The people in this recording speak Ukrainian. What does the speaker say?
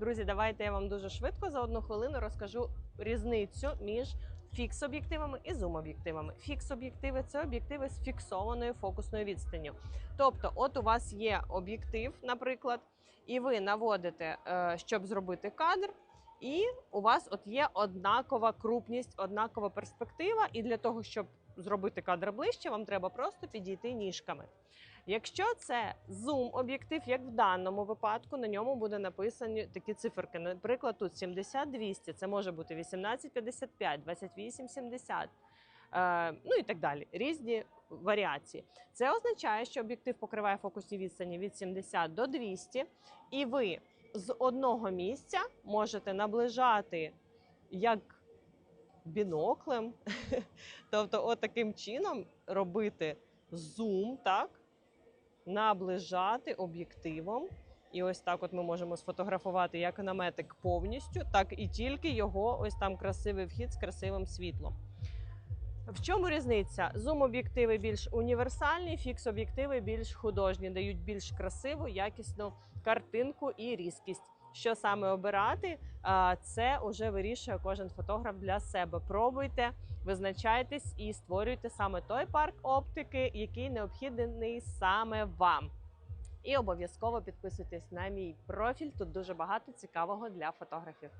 Друзі, давайте я вам дуже швидко за одну хвилину розкажу різницю між фікс-об'єктивами і зум-об'єктивами. Фікс-об'єктиви це об'єктиви з фіксованою фокусною відстанню. Тобто, от у вас є об'єктив, наприклад, і ви наводите, е, щоб зробити кадр. І у вас от є однакова крупність, однакова перспектива. І для того, щоб зробити кадр ближче, вам треба просто підійти ніжками. Якщо це зум-об'єктив, як в даному випадку, на ньому буде написані такі циферки. Наприклад, тут 70-200, це може бути 18-55, 28-70, е, ну і так далі. Різні варіації. Це означає, що об'єктив покриває фокусні відстані від 70 до 200, і ви з одного місця можете наближати як біноклем, тобто, от таким чином робити зум, так, наближати об'єктивом. І ось так от ми можемо сфотографувати як наметик повністю, так і тільки його ось там красивий вхід з красивим світлом. В чому різниця? Зум-об'єктиви більш універсальні, фікс-об'єктиви більш художні, дають більш красиву, якісну картинку і різкість. Що саме обирати, це вже вирішує кожен фотограф для себе. Пробуйте, визначайтесь і створюйте саме той парк оптики, який необхідний саме вам. І обов'язково підписуйтесь на мій профіль. Тут дуже багато цікавого для фотографів.